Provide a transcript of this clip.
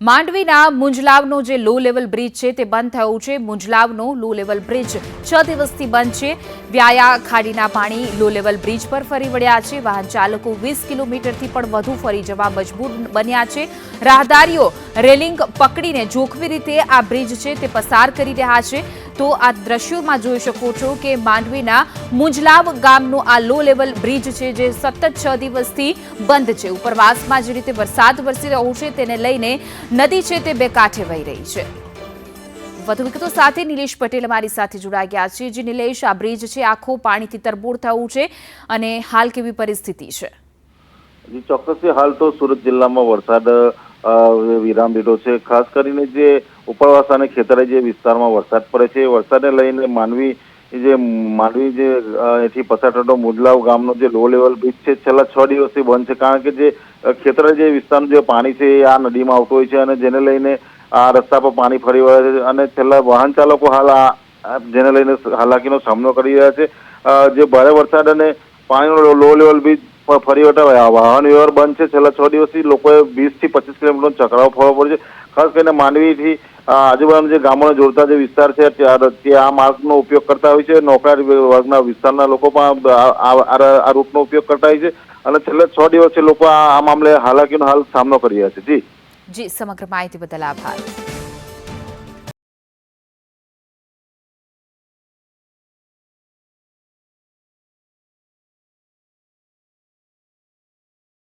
માંડવીના મુંજલાવનો જે low level bridge છે તે બંધ થયો છે. મુંજલાવનો લો લેવલ બ્રિજ છ દિવસથી બંધ છે. વ્યાયા ખાડીના પાણી લો લેવલ બ્રિજ પર ફરી વળ્યા છે. વાહન ચાલકો વીસ કિલોમીટરથી પણ વધુ ફરી જવા મજબૂર બન્યા છે. રાહદારીઓ રેલિંગ પકડીને જોખમી રીતે આ બ્રિજ છે તે પસાર કરી રહ્યા છે. તો આ દ્રશ્યોમાં જોઈ શકો છો કે માંડવીના મુંજલાવ ગામનો આ લો લેવલ બ્રિજ છે જે સતત છ દિવસથી બંધ છે. ઉપરવાસમાં જે રીતે વરસાદ વરસી રહ્યો છે તેને લઈને નદી છે તે બે કાંઠે વહી રહી છે. વધુ વિગતો સાથે નિલેશ પટેલ અમારી સાથે જોડાઈ ગયા છે. જે નિલેશ, આ બ્રિજ છે, આખો પાણીથી તરબોળ થયું છે અને હાલ કેવી પરિસ્થિતિ છે? જી ચોક્કસ હાલ તો સુરત જિલ્લામાં વરસાદ વિરામ લીધો છે. ખાસ કરીને જે ઉપરવાસ અને ખેતરે જે વિસ્તારમાં વરસાદ પડે છે વરસાદને લઈને માનવી જે માનવી જે અહીંથી પસાર થતો મુદલાવ ગામનો જે લો લેવલ બ્રિજ છે, છેલ્લા છ દિવસથી બંધ છે. કારણ કે જે ખેતર જે વિસ્તારનું જે પાણી છે, એ આ નદીમાં આવતું હોય છે અને જેને લઈને આ રસ્તા પર પાણી ફરી વળે છે અને છેલ્લા વાહન ચાલકો હાલ આ જેને લઈને હાલાકીનો સામનો કરી રહ્યા છે. જે ભારે વરસાદ અને પાણીનો લો લેવલ બ્રિજ ફરી વટા વાહન વ્યવહાર બંધ છે. છેલ્લા છ દિવસથી લોકોએ વીસથી પચીસ કિલોમીટરનો ચકરાવ ફરવો પડે છે. ખાસ કરીને માંડવીથી અ, આજુબાજુના જે ગામોને જોડતા જે વિસ્તાર છે ત્યાં આ માર્ગનો ઉપયોગ કરતા હોય છે. નોકરા વર્ગના વિસ્તારના લોકો પણ આ રૂટનો ઉપયોગ કરતા હોય છે. અને છેલ્લા છ દિવસથી લોકો આ મામલે હાલાકીનો હાલ સામનો કરી રહ્યા છે. જી. જી સમગ્ર માહિતી બદલ આભાર.